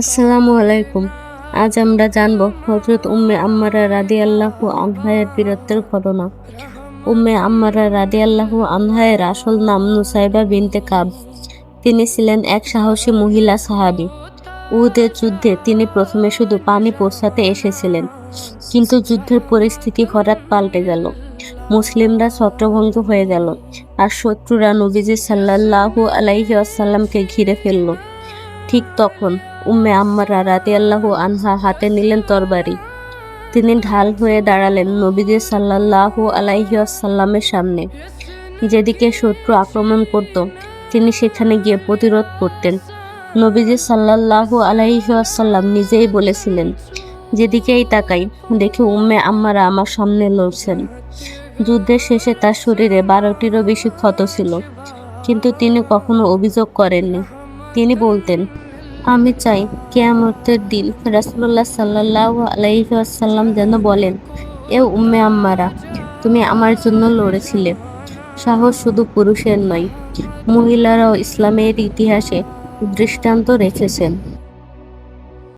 আসসালামু আলাইকুম। আজ আমরা জানব হজরত উম্মে আম্মারা রাদি আল্লাহু আনহায়ের বীরত্বের ঘটনা। উম্মে আম্মারা রাদি আল্লাহু আনহায়ের আসল নাম নুসাইবা বিনতে কাব। তিনি ছিলেন এক সাহসী মহিলা সাহাবি। উহুদের যুদ্ধে তিনি প্রথমে শুধু পানি পৌঁছাতে এসেছিলেন, কিন্তু যুদ্ধের পরিস্থিতি হঠাৎ পাল্টে গেল। মুসলিমরা ছত্রভঙ্গ হয়ে গেল আর শত্রুরা নবীজি সাল্লাল্লাহু আলাইহি আসাল্লামকে ঘিরে ফেলল। ঠিক তখন উম্মে আম্মারা রাতে আল্লাহু আনহা হাতে নিলেন তরবারি। তিনি ঢাল হয়ে দাঁড়ালেন নবীজি সাল্লাল্লাহু আলাইসাল্লামের সামনে। যেদিকে শত্রু আক্রমণ করত, তিনি সেখানে গিয়ে প্রতিরোধ করতেন। নবীজি সাল্লাল্লাহু আলাইসাল্লাম নিজেই বলেছিলেন, যেদিকেই তাকাই, দেখি উম্মে আম্মারা আমার সামনে লড়ছেন। যুদ্ধের শেষে তার শরীরে বারোটিরও বেশি ক্ষত ছিল, কিন্তু তিনি কখনো অভিযোগ করেননি। তিনি বলতেন আমি চাই কেয়ামতের দিন রাসুল্লাহ সাল্লাহ আলাইসাল্লাম যেন বলেন, এ উম্মে আম্মারা, তুমি আমার জন্য লড়েছিলে। সাহস শুধু পুরুষের নয়, মহিলারাও ইসলামের ইতিহাসে দৃষ্টান্ত রেখেছেন।